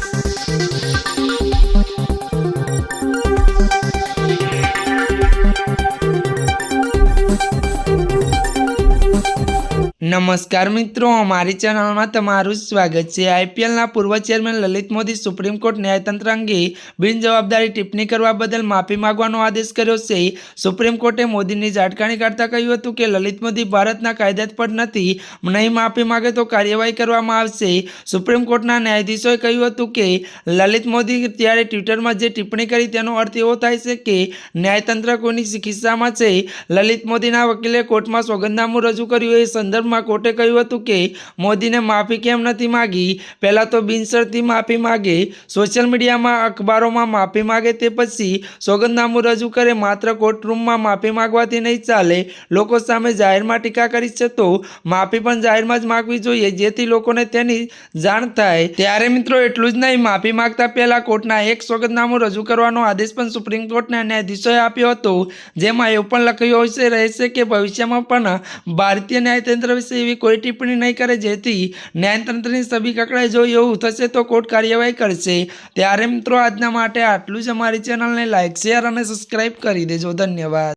Thank you. નમસ્કાર મિત્રો, અમારી ચેનલમાં તમારું સ્વાગત છે. આઈપીએલના પૂર્વ chairman Lalit Modi Supreme Court ન્યાયતંત્ર અંગે બિનજવાબદારી ટિપ્પણી કરવા બદલ માફી માગવાનો આદેશ કર્યો છે. સુપ્રીમ કોર્ટે મોદીની ઝાટકાણી કરતા કહ્યું હતું કે, લલિત મોદી ભારતના કાયદા પર નથી, નહીં માફી માંગે તો કાર્યવાહી કરવામાં આવશે. સુપ્રીમ કોર્ટના ન્યાયાધીશોએ કહ્યું હતું કે, લલિત મોદી ત્યારે ટ્વિટરમાં જે ટિપ્પણી કરી તેનો અર્થ એવો થાય છે કે, ન્યાયતંત્ર કોઈની ખિસ્સામાં છે. લલિત મોદીના વકીલે કોર્ટમાં સોગંદનામું રજૂ કર્યું. એ સંદર્ભમાં કોર્ટે કહ્યું હતું કે, મોદીને માફી કેમ નથી માગી? પહેલાં તો બિનશરતી માફી માગે. સોશિયલ મીડિયામાં અખબારોમાં માફી માગે તે પછી સોગંદનામું રજૂ કરે માત્ર કોર્ટરૂમમાં માફી માગવાથી નહીં ચાલે. લોકો સામે જાહેરમાં ટીકા કરી છે તો માફી પણ જાહેરમાં જ માગવી જોઈએ, જેથી લોકોને તેની જાણ થાય. ત્યારે મિત્રો એટલું જ નહીં, માફી માંગતા પહેલા કોર્ટના એક સોગંદનામું રજૂ કરવાનો આદેશ પણ સુપ્રીમ કોર્ટના ન્યાયાધીશોએ આપ્યો હતો. જેમાં એવું પણ લખ્યું હોય રહેશે કે ભવિષ્યમાં પણ ભારતીય ન્યાયતંત્ર વિશે એવી કોઈ ટિપ્પણી નહીં કરે, જેથી ન્યાયતંત્રની છબી કકડાઈ જો એવું થશે તો કોર્ટ કાર્યવાહી કરશે. ત્યારે મિત્રો, આજના માટે આટલું જ. અમારી ચેનલને લાઇક શેર અને સબસ્ક્રાઈબ કરી દેજો. ધન્યવાદ.